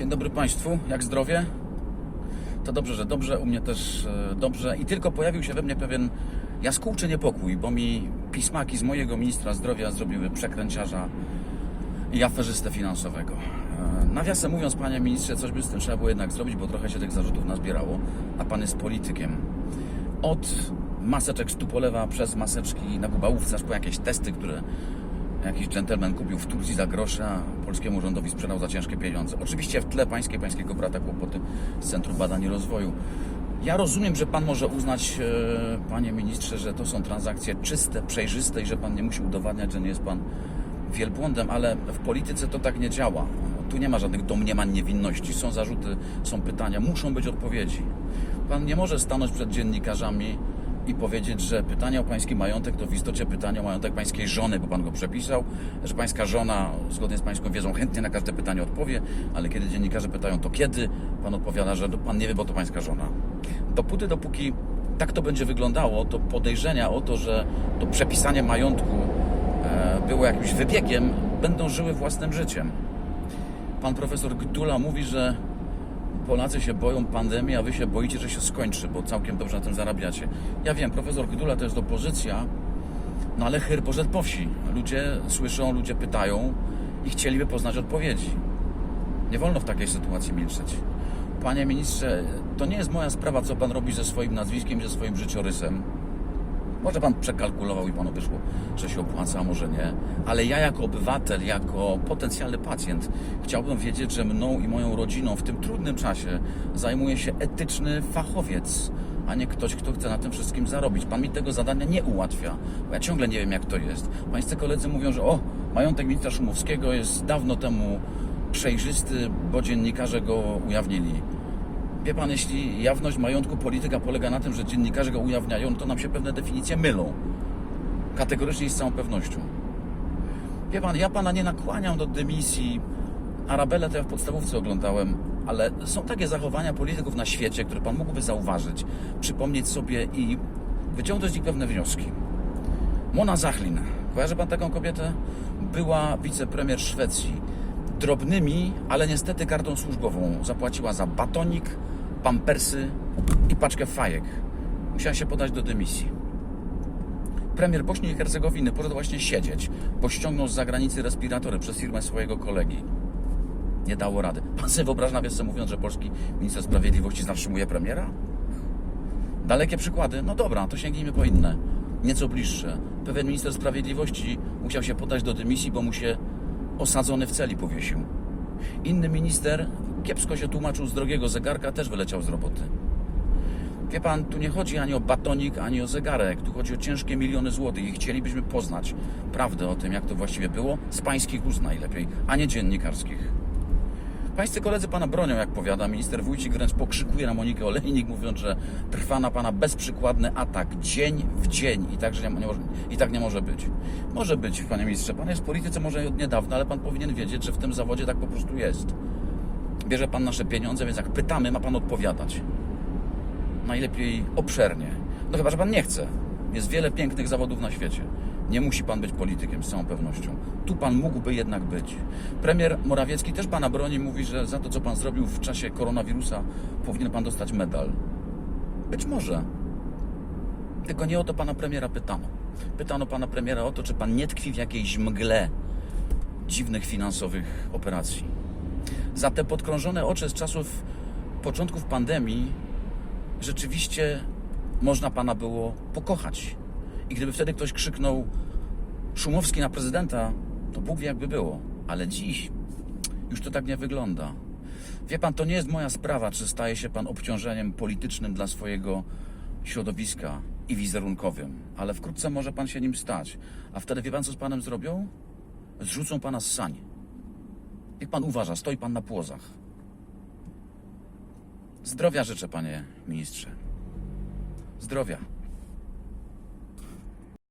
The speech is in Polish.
Dzień dobry Państwu, jak zdrowie? To dobrze, że dobrze, u mnie też e, dobrze. I tylko pojawił się we mnie pewien jaskółczy niepokój, bo mi pismaki z mojego ministra zdrowia zrobiły przekręciarza i aferzystę finansowego. E, Nawiasem mówiąc, panie ministrze, coś by z tym trzeba było jednak zrobić, bo trochę się tych zarzutów nazbierało, a pan jest politykiem. Od maseczek z Tupolewa przez maseczki na Gubałówce, aż po jakieś testy, które jakiś dżentelmen kupił w Turcji za grosze, a polskiemu rządowi sprzedał za ciężkie pieniądze. Oczywiście w tle pańskie, pańskiego brata kłopoty z Centrum Badań i Rozwoju. Ja rozumiem, że pan może uznać, e, panie ministrze, że to są transakcje czyste, przejrzyste i że pan nie musi udowadniać, że nie jest pan wielbłądem, ale w polityce to tak nie działa. Tu nie ma żadnych domniemań niewinności. Są zarzuty, są pytania, muszą być odpowiedzi. Pan nie może stanąć przed dziennikarzami i powiedzieć, że pytania o pański majątek to w istocie pytania o majątek pańskiej żony, bo pan go przepisał, że pańska żona, zgodnie z pańską wiedzą, chętnie na każde pytanie odpowie, ale kiedy dziennikarze pytają to kiedy, pan odpowiada, że pan nie wie, bo to pańska żona. Dopóty, dopóki tak to będzie wyglądało, to podejrzenia o to, że to przepisanie majątku e, było jakimś wybiegiem, będą żyły własnym życiem. Pan profesor Gdula mówi, że Polacy się boją pandemii, a wy się boicie, że się skończy, bo całkiem dobrze na tym zarabiacie. Ja wiem, profesor Gdula to jest opozycja, no ale chyr poszedł po wsi. Ludzie słyszą, ludzie pytają i chcieliby poznać odpowiedzi. Nie wolno w takiej sytuacji milczeć. Panie ministrze, to nie jest moja sprawa, co pan robi ze swoim nazwiskiem, ze swoim życiorysem. Może pan przekalkulował i panu wyszło, że się opłaca, a może nie. Ale ja jako obywatel, jako potencjalny pacjent chciałbym wiedzieć, że mną i moją rodziną w tym trudnym czasie zajmuje się etyczny fachowiec, a nie ktoś, kto chce na tym wszystkim zarobić. Pan mi tego zadania nie ułatwia, bo ja ciągle nie wiem, jak to jest. Pańscy koledzy mówią, że o, majątek ministra Szumowskiego jest dawno temu przejrzysty, bo dziennikarze go ujawnili. Wie pan, jeśli jawność majątku polityka polega na tym, że dziennikarze go ujawniają, to nam się pewne definicje mylą. Kategorycznie i z całą pewnością. Wie pan, ja pana nie nakłaniam do dymisji. Arabelę to ja w podstawówce oglądałem, ale są takie zachowania polityków na świecie, które pan mógłby zauważyć, przypomnieć sobie i wyciągnąć z nich pewne wnioski. Mona Zachlin, kojarzy pan taką kobietę? Była wicepremier Szwecji. Drobnymi, ale niestety kartą służbową zapłaciła za batonik, pampersy i paczkę fajek. Musiała się podać do dymisji. Premier Bośni i Hercegowiny poszedł właśnie siedzieć, bo ściągnął z zagranicy respiratory przez firmę swojego kolegi. Nie dało rady. Pan sobie wyobraża, nawiasem mówiąc, że polski minister sprawiedliwości zatrzymuje premiera? Dalekie przykłady? No dobra, to sięgnijmy po inne. Nieco bliższe. Pewien minister sprawiedliwości musiał się podać do dymisji, bo mu się osadzony w celi powiesił. Inny minister kiepsko się tłumaczył z drogiego zegarka, też wyleciał z roboty. Wie pan, tu nie chodzi ani o batonik, ani o zegarek. Tu chodzi o ciężkie miliony złotych i chcielibyśmy poznać prawdę o tym, jak to właściwie było, z pańskich ust najlepiej, a nie dziennikarskich. Pańscy koledzy pana bronią, jak powiada minister Wójcik, wręcz pokrzykuje na Monikę Olejnik, mówiąc, że trwa na pana bezprzykładny atak dzień w dzień i, tak, że nie, nie może, i tak nie może być. Może być, panie ministrze. Pan jest w polityce może od niedawna, ale pan powinien wiedzieć, że w tym zawodzie tak po prostu jest. Bierze pan nasze pieniądze, więc jak pytamy, ma pan odpowiadać. Najlepiej obszernie. No chyba, że pan nie chce. Jest wiele pięknych zawodów na świecie. Nie musi pan być politykiem, z całą pewnością. Tu pan mógłby jednak być. Premier Morawiecki też pana broni, mówi, że za to, co pan zrobił w czasie koronawirusa, powinien pan dostać medal. Być może. Tylko nie o to pana premiera pytano. Pytano pana premiera o to, czy pan nie tkwi w jakiejś mgle dziwnych finansowych operacji. Za te podkrążone oczy z czasów początków pandemii rzeczywiście można pana było pokochać. I gdyby wtedy ktoś krzyknął Szumowski na prezydenta, to Bóg wie jakby było. Ale dziś już to tak nie wygląda. Wie pan, to nie jest moja sprawa, czy staje się pan obciążeniem politycznym dla swojego środowiska i wizerunkowym, ale wkrótce może pan się nim stać. A wtedy wie pan, co z panem zrobią? Zrzucą pana z sań. Jak pan uważa, stoi pan na płozach. Zdrowia życzę, panie ministrze. Zdrowia.